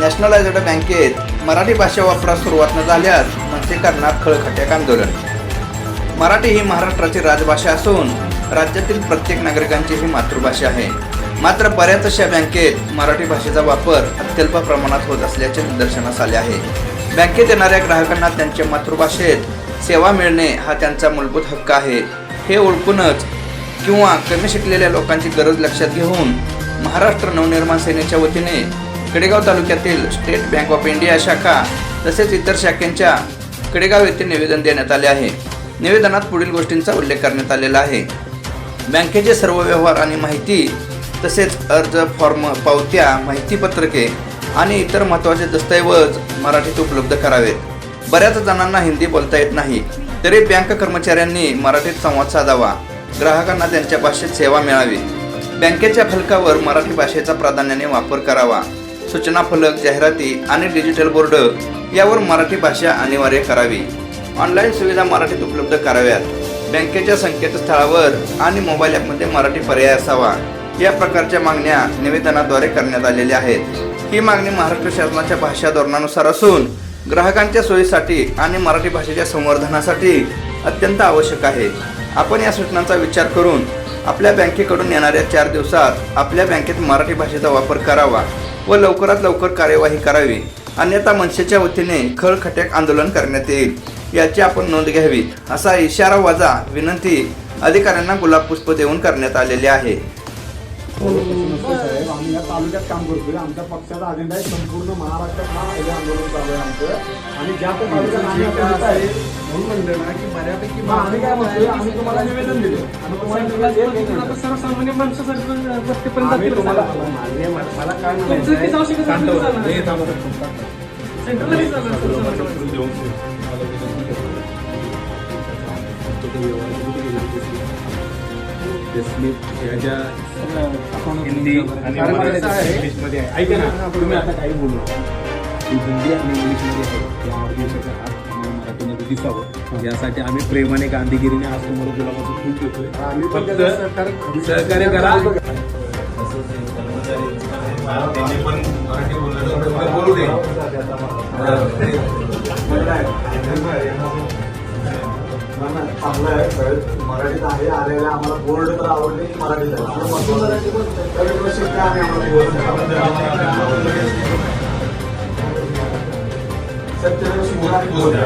Nationalised बँकेत मराठी भाषा वापरास सुरुवात न झाल्यास मनसे करणार खळखट्याक आंदोलन. मराठी ही महाराष्ट्राची राजभाषा असून राज्यातील प्रत्येक नागरिकांची ही मातृभाषा आहे. मात्र बऱ्याचशा बँकेत मराठी भाषेचा वापर अत्यल्प प्रमाणात होत असल्याचे निदर्शनास आले आहे. बँकेत येणाऱ्या ग्राहकांना त्यांच्या मातृभाषेत सेवा मिळणे हा त्यांचा मूलभूत हक्क आहे. हे ओळखूनच किंवा कमी शिकलेल्या लोकांची गरज लक्षात घेऊन महाराष्ट्र नवनिर्माण सेनेच्या वतीने कडेगाव तालुक्यातील स्टेट बँक ऑफ इंडिया शाखा तसेच इतर शाखेंच्या कडेगाव येथे निवेदन देण्यात आले आहे. निवेदनात पुढील गोष्टींचा उल्लेख करण्यात आलेला आहे. बँकेचे सर्व व्यवहार आणि माहिती तसेच अर्ज फॉर्म पावत्या माहितीपत्रके आणि इतर महत्त्वाचे दस्तऐवज मराठीत उपलब्ध करावेत. बऱ्याच जणांना हिंदी बोलता येत नाही तरी बँक कर्मचाऱ्यांनी मराठीत संवाद साधावा. ग्राहकांना त्यांच्या भाषेत सेवा मिळावी. बँकेच्या फलकावर मराठी भाषेचा प्राधान्याने वापर करावा. सूचना फलक जाहिराती आणि डिजिटल बोर्ड यावर मराठी भाषा अनिवार्य करावी. ऑनलाईन सुविधा मराठीत उपलब्ध कराव्यात. बँकेच्या संकेतस्थळावर आणि मोबाईल ॲपमध्ये मराठी पर्याय असावा. या प्रकारच्या मागण्या निवेदनाद्वारे करण्यात आलेल्या आहेत. ही मागणी महाराष्ट्र शासनाच्या भाषा धोरणानुसार असून ग्राहकांच्या सोयीसाठी आणि मराठी भाषेच्या संवर्धनासाठी अत्यंत आवश्यक आहे. आपण या सूचनांचा विचार करून आपल्या बँकेकडून येणाऱ्या चार दिवसात आपल्या बँकेत मराठी भाषेचा वापर करावा. व लवकरात लवकर कार्यवाही करावी. अन्यथा मनसेच्या वतीने खळखट्याक आंदोलन करण्यात येईल. याची आपण नोंद घ्यावी असा इशारा वाजा विनंती अधिकाऱ्यांना गुलाब पुष्प देऊन करण्यात आलेले आहे. साहेब आम्ही या तालुक्यात काम करतोय. आमच्या पक्षाचा अजेंडा आहे संपूर्ण महाराष्ट्रात हा पहिलं आंदोलन चालू आहे आमचं. आणि ज्या त्या तालुक्यात आम्ही आता येत आहे म्हणून म्हणलं ना की बऱ्यापैकी आम्ही काय म्हणतोय आम्ही तुम्हाला निवेदन दिले आम्ही तुम्हाला मिनिट. सर्वसामान्य माणसासाठी तुम्हाला मला- काय म्हणायचं हे? हिंदी आणि इंग्लिशमध्ये आहे. ऐका ना तुम्ही आता काही बोलू हिंदी आणि इंग्लिशमध्ये आहे. त्या देशाचा हात आम्हाला मराठीमध्ये दिसावं. यासाठी आम्ही प्रेमाने गांधीगिरीने आज तुम्हाला गुलाबाचं फुल देतोय फक्त सहकार्य करा. पण मराठी बोलू दे मराठीत आहे आलेलं आम्हाला बोर्ड तर आवडले की मराठीत आहे. महत्त्वाचं सत्य शिवराज बोर्ड